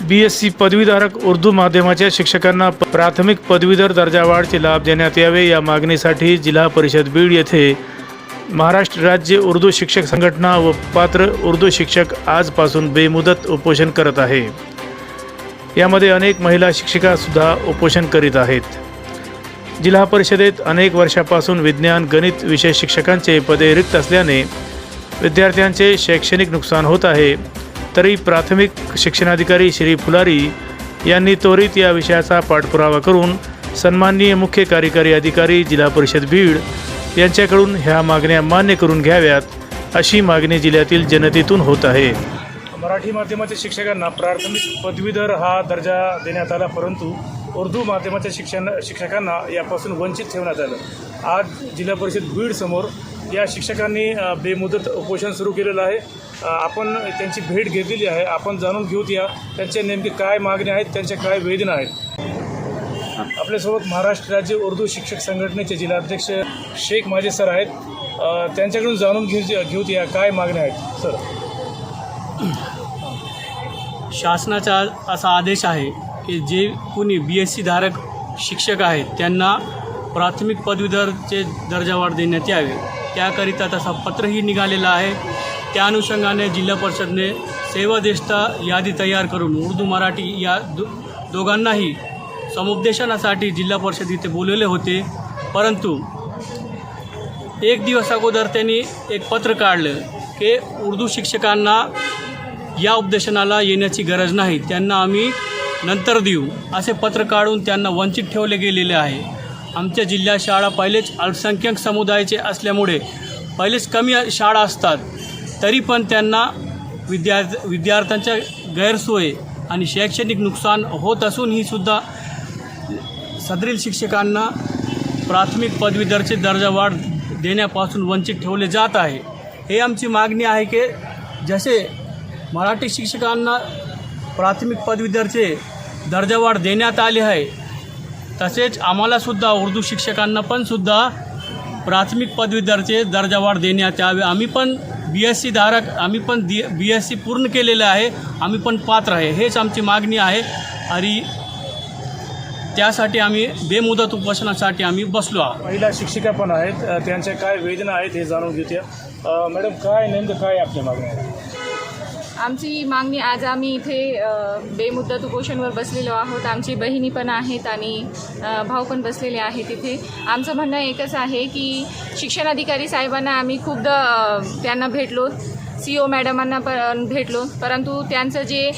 बी S C पदवीधारक उर्दू माध्यमाच्या शिक्षकांना प्राथमिक पदवीधर दर्जावाढचे लाभ देण्यात यावे या मागणीसाठी जिल्हा परिषद बीड येथे महाराष्ट्र राज्य उर्दू शिक्षक संघटना व पात्र उर्दू शिक्षक आजपासून बेमुदत उपोषण करत आहे. यामध्ये अनेक महिला शिक्षिकासुद्धा उपोषण करीत आहेत. जिल्हा परिषदेत अनेक वर्षापासून विज्ञान गणित विषय शिक्षकांचे पदे रिक्त असल्याने विद्यार्थ्यांचे शैक्षणिक नुकसान होत आहे. तरी प्राथमिक शिक्षणाधिकारी श्री फुलारी यांनी त्वरित या विषयाचा पाठपुरावा करून सन्माननीय मुख्य कार्यकारी अधिकारी जिल्हा परिषद बीड यांच्याकडून ह्या मागण्या मान्य करून घ्याव्यात अशी मागणी जिल्ह्यातील जनतेतून होत आहे. मराठी माध्यमाच्या शिक्षकांना प्राथमिक पदवीधर हा दर्जा देण्यात आला परंतु उर्दू माध्यमाच्या शिक्षण शिक्षकांना यापासून वंचित ठेवण्यात आलं. आज जिल्हा परिषद बीड समोर या शिक्षकांनी बेमुदत उपोषण सुरू केलेलं आहे. आपण त्यांची भेट घेतलेली आहे. आपण जाणून घेऊत या त्यांच्या नेमके काय मागण्या आहेत त्यांच्या काय वेदना आहेत. आपल्यासोबत महाराष्ट्र राज्य उर्दू शिक्षक संघटनेचे जिल्हाध्यक्ष शेख माझे सर आहेत. त्यांच्याकडून जाणून घेऊ घेऊत या काय मागण्या आहेत सर. शासनाचा असा आदेश आहे की जे कोणी बी एस सी धारक शिक्षक आहेत त्यांना प्राथमिक पदवीधरचे दर्जावाढ देण्यात यावे. त्याकरिता तसा पत्रही निघालेलं आहे. त्या अनुषंगाने जिल्हा परिषदने सेवादेष्टा यादी तयार करून उर्दू मराठी या दो दोघांनाही समुपदेशनासाठी जिल्हा परिषद इथे बोलवले होते. परंतु एक दिवस अगोदर त्यांनी एक पत्र काढलं की उर्दू शिक्षकांना या उपदेशनाला येण्याची गरज नाही त्यांना आम्ही नंतर देऊ असे पत्र काढून त्यांना वंचित ठेवले गेलेले आहे. आमच्या जिल्ह्यात शाळा पहिलेच अल्पसंख्याक समुदायाचे असल्यामुळे पहिलेच कमी शाळा असतात. तरी पण त्यांना विद्यार्थ विद्यार्थ्यांच्या गैरसोय आणि शैक्षणिक नुकसान होत असून ही सुद्धा सदरील शिक्षकांना प्राथमिक पदवीधरचे दर्जावाढ देण्यापासून वंचित ठेवले जात आहे. हे आमची मागणी आहे की जसे मराठी शिक्षकांना प्राथमिक पदवीधरचे दर्जावाढ देण्यात आले आहे तसेच आम्हालासुद्धा उर्दू शिक्षकांना पण सुद्धा प्राथमिक पदवीधरचे दर्जावाढ देण्यात यावे. आम्ही पण बी एस सी धारक आम्ही पण दी बी एस सी पूर्ण केलेलं आहे आम्ही पण पात्र आहे. हेच आमची मागणी आहे. आणि त्यासाठी आम्ही बेमुदत उपोषणासाठी आम्ही बसलो आहोत. महिला शिक्षिका पण आहेत. त्यांच्या काय वेदना आहेत हे जाणून घेऊया. मॅडम काय नेमकं काय आपल्या मागण्या आहेत आमची मागणी आज आम्ही इथे बेमुद्दत उपोषणवर बसलेलो आहोत. आमची बहिणी पण आहेत आणि भाऊ पण बसलेले आहेत इथे. आमचं म्हणणं एकच आहे की शिक्षणाधिकारी साहेबांना आम्ही खूपदा त्यांना भेटलो सी ओ मॅडमांना पण भेटलो. परंतु त्यांचं जे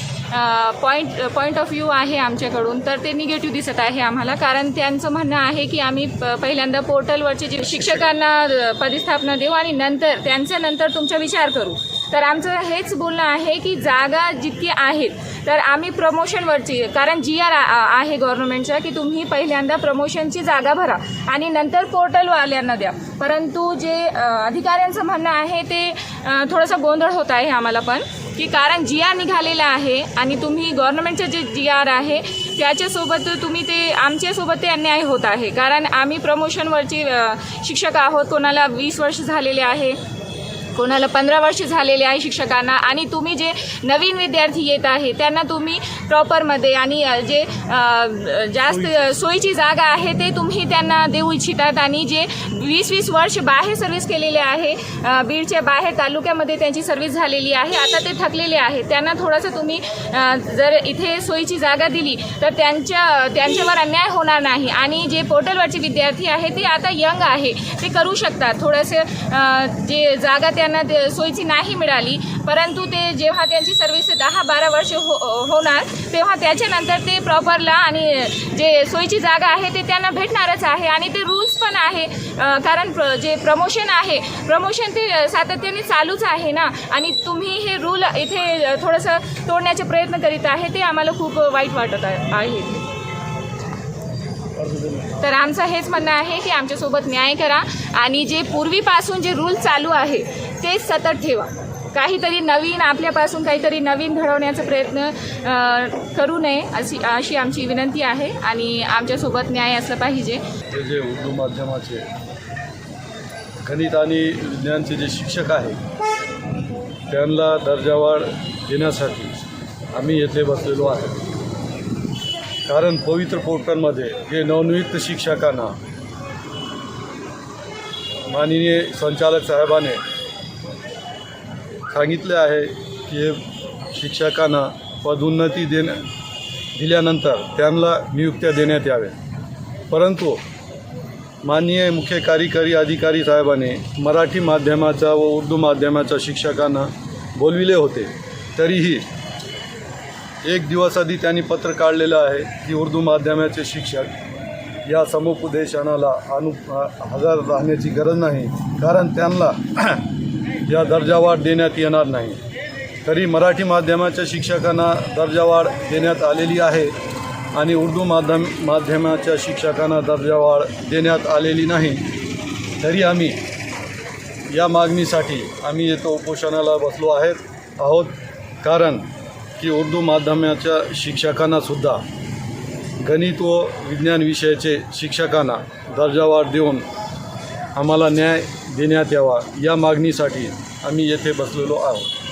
पॉईंट पॉईंट ऑफ व्ह्यू आहे आमच्याकडून तर ते निगेटिव्ह दिसत आहे आम्हाला. कारण त्यांचं म्हणणं आहे की आम्ही प- पहिल्यांदा पोर्टलवरचे जे शिक्षकांना पदस्थापना देऊ आणि नंतर त्यांचं नंतर तुमचा विचार करू. तर आमचं हेच बोलणं आहे की जागा जितकी आहेत तर आम्ही प्रमोशनवरची कारण जी आर आहे गव्हर्नमेंटचा की तुम्ही पहिल्यांदा प्रमोशनची जागा भरा आणि नंतर पोर्टलवाल्यांना द्या. परंतु जे अधिकाऱ्यांचं म्हणणं आहे ते थोडंसं गोंधळ होत आहे आम्हाला पण की कारण जी आर निघालेला आहे आणि तुम्ही गव्हर्नमेंटचं जे जी आर आहे त्याच्यासोबत तुम्ही ते आमच्यासोबत ते अन्याय होत आहे. कारण आम्ही प्रमोशनवरची शिक्षक आहोत कोणाला वीस वर्ष झालेले आहे कोणाला पंधरा वर्ष झालेले आहे शिक्षकांना आणि तुम्ही जे नवीन विद्यार्थी येत आहे त्यांना तुम्ही प्रॉपरमध्ये आणि जे जास्त सोयीची जागा आहे ते तुम्ही त्यांना देऊ इच्छितात आणि जे वीस वीस वर्ष बाहेर सर्व्हिस केलेले आहे बीडच्या बाहेर तालुक्यामध्ये त्यांची सर्व्हिस झालेली आहे आता ते थकलेले आहे त्यांना थोडंसं तुम्ही जर इथे सोयीची जागा दिली तर त्यांच्या त्यांच्यावर अन्याय होणार नाही आणि जे पोर्टलवरचे विद्यार्थी आहे ते आता यंग आहे ते करू शकतात थोडंसं जे जागा त्यांना ते सोयीची नाही मिळाली. परंतु ते जेव्हा त्यांची सर्व्हिस दहा बारा वर्ष हो होणार तेव्हा त्याच्यानंतर ते प्रॉपरला आणि जे सोयीची जागा आहे ते त्यांना भेटणारच आहे. आणि ते रूल्स पण आहे. कारण प्र जे प्रमोशन आहे प्रमोशन ते सातत्याने चालूच आहे ना. आणि तुम्ही हे रूल इथे थोडंसं तोडण्याचे प्रयत्न करीत आहे ते आम्हाला खूप वाईट वाटत आहे. तर आमचं हेच म्हणणं आहे की आमच्यासोबत न्याय करा. आणि जे पूर्वीपासून जे रूल चालू आहे तेच सतत ठेवा. काहीतरी नवीन आपल्यापासून काहीतरी नवीन घडवण्याचा प्रयत्न करू नये अशी अशी आमची विनंती आहे आणि आमच्यासोबत न्याय असलं पाहिजे. हे जे उर्दू माध्यमाचे गणित आणि विज्ञानचे जे शिक्षक आहे त्यांना दर्जावाढ देण्यासाठी आम्ही येथे बसलेलो आहे. कारण पवित्र पोर्टलमध्ये जे नवनियुक्त शिक्षकांना माननीय संचालक साहेबाने सांगितले आहे की हे शिक्षकांना पदोन्नती देण दिल्यानंतर त्यांना नियुक्त्या देण्यात याव्या. परंतु माननीय मुख्य कार्यकारी अधिकारी साहेबांनी मराठी माध्यमाचा व उर्दू माध्यमाच्या शिक्षकांना बोलविले होते. तरीही एक दिवस आधी त्यांनी पत्र काढलेलं आहे की उर्दू माध्यमाचे शिक्षक या समुपदेशनाला अनु हजर राहण्याची गरज नाही. कारण त्यांना या दर्जावाढ देण्यात येणार नाही. तरी मराठी माध्यमाच्या शिक्षकांना दर्जावाढ देण्यात आलेली आहे आणि उर्दू माध्यम माध्यमाच्या शिक्षकांना दर्जावाढ देण्यात आलेली नाही. तरी आम्ही या मागणीसाठी आम्ही येतो उपोषणाला बसलो आहेत आहोत. कारण की उर्दू माध्यमाच्या शिक्षकांनासुद्धा गणित व विज्ञान विषयाचे शिक्षकांना दर्जावाढ देऊन आम्हाला न्याय देण्यात यावा या मागणीसाठी आम्ही येथे बसलेलो आहोत.